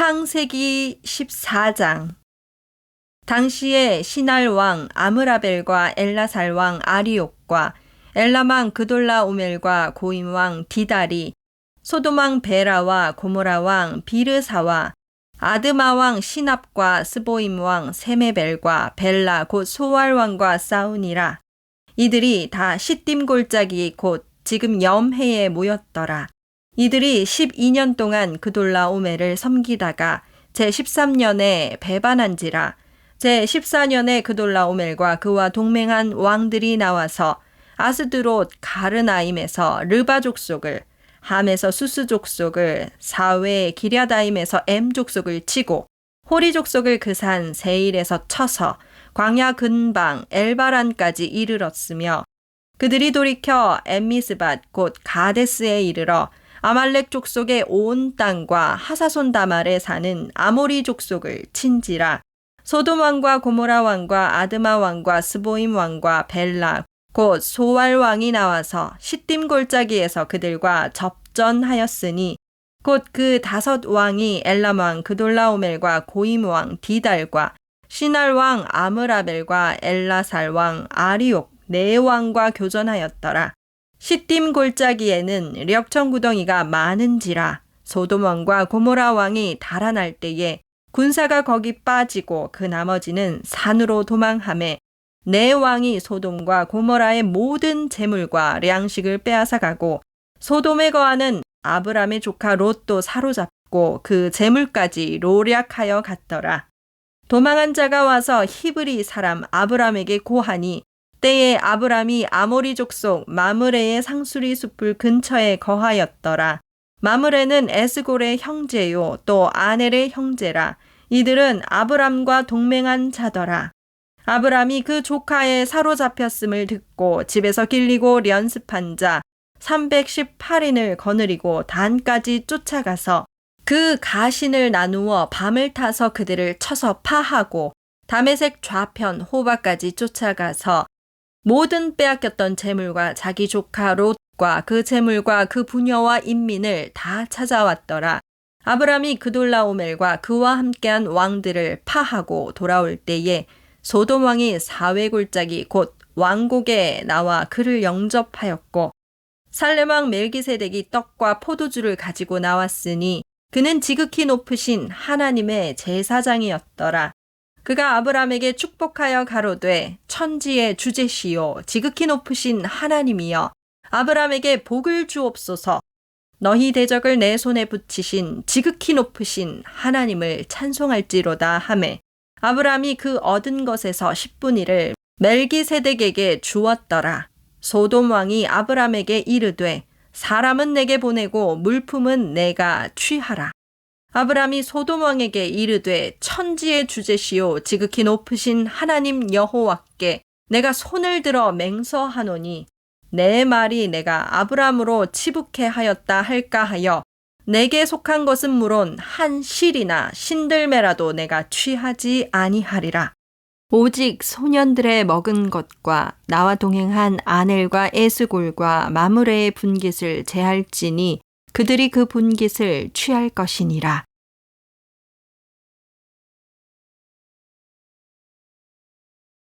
창세기 14장. 당시에 시날 왕 아므라벨과 엘라살 왕 아리옥과 엘라망 그돌라 오멜과 고임 왕 디달이 소도망 베라와 고모라 왕 비르사와 아드마 왕 시납과 스보임 왕 세메벨과 벨라 곧 소알 왕과 싸우니라. 이들이 다 시딤 골짜기 곧 지금 염해에 모였더라 이들이 12년 동안 그돌라 오멜을 섬기다가 제13년에 배반한지라 제14년에 그돌라 오멜과 그와 동맹한 왕들이 나와서 아스드롯 가르나임에서 르바 족속을 함에서 수스 족속을 사외 기랴다임에서 엠 족속을 치고 호리 족속을 그산 세일에서 쳐서 광야 근방 엘바란까지 이르렀으며 그들이 돌이켜 엠미스밭 곧 가데스에 이르러 아말렉 족속의 온 땅과 하사손 다말에 사는 아모리 족속을 친지라 소돔 왕과 고모라 왕과 아드마 왕과 스보임 왕과 벨라 곧 소왈 왕이 나와서 시딤 골짜기에서 그들과 접전하였으니 곧 그 다섯 왕이 엘람 왕 그돌라오멜과 고임 왕 디달과 시날 왕 아므라벨과 엘라살 왕 아리옥 네 왕과 교전하였더라. 시딤 골짜기에는 력청 구덩이가 많은지라 소돔 왕과 고모라 왕이 달아날 때에 군사가 거기 빠지고 그 나머지는 산으로 도망함에 네 왕이 소돔과 고모라의 모든 재물과粮식을 빼앗아 가고 소돔에 거하는 아브람의 조카 롯도 사로잡고 그 재물까지 로략하여 갔더라. 도망한 자가 와서 히브리 사람 아브람에게 고하니 때에 아브람이 아모리 족 속 마므레의 상수리 숲을 근처에 거하였더라. 마므레는 에스골의 형제요 또 아넬의 형제라. 이들은 아브람과 동맹한 자더라. 아브람이 그 조카의 사로잡혔음을 듣고 집에서 길리고 연습한 자 318인을 거느리고 단까지 쫓아가서 그 가신을 나누어 밤을 타서 그들을 쳐서 파하고 담에색 좌편 호바까지 쫓아가서 모든 빼앗겼던 재물과 자기 조카 롯과 그 재물과 그 부녀와 인민을 다 찾아왔더라. 아브람이 그돌라오멜과 그와 함께한 왕들을 파하고 돌아올 때에 소돔 왕이 사회골짜기 곧 왕국에 나와 그를 영접하였고 살레망 멜기세덱이 떡과 포도주를 가지고 나왔으니 그는 지극히 높으신 하나님의 제사장이었더라. 그가 아브람에게 축복하여 가로되 천지의 주제시요 지극히 높으신 하나님이여 아브람에게 복을 주옵소서 너희 대적을 내 손에 붙이신 지극히 높으신 하나님을 찬송할지로다 하매 아브람이 그 얻은 것에서 10분의 1을 멜기세덱에게 주었더라. 소돔 왕이 아브람에게 이르되 사람은 내게 보내고 물품은 내가 취하라. 아브람이 소돔 왕에게 이르되 천지의 주제시요 지극히 높으신 하나님 여호와께 내가 손을 들어 맹서하노니 내 말이 내가 아브람으로 치북해 하였다 할까 하여 내게 속한 것은 물론 한 실이나 신들매라도 내가 취하지 아니하리라. 오직 소년들의 먹은 것과 나와 동행한 아넬과 에스골과 마무레의 분깃을 제할지니 그들이 그 분깃을 취할 것이니라.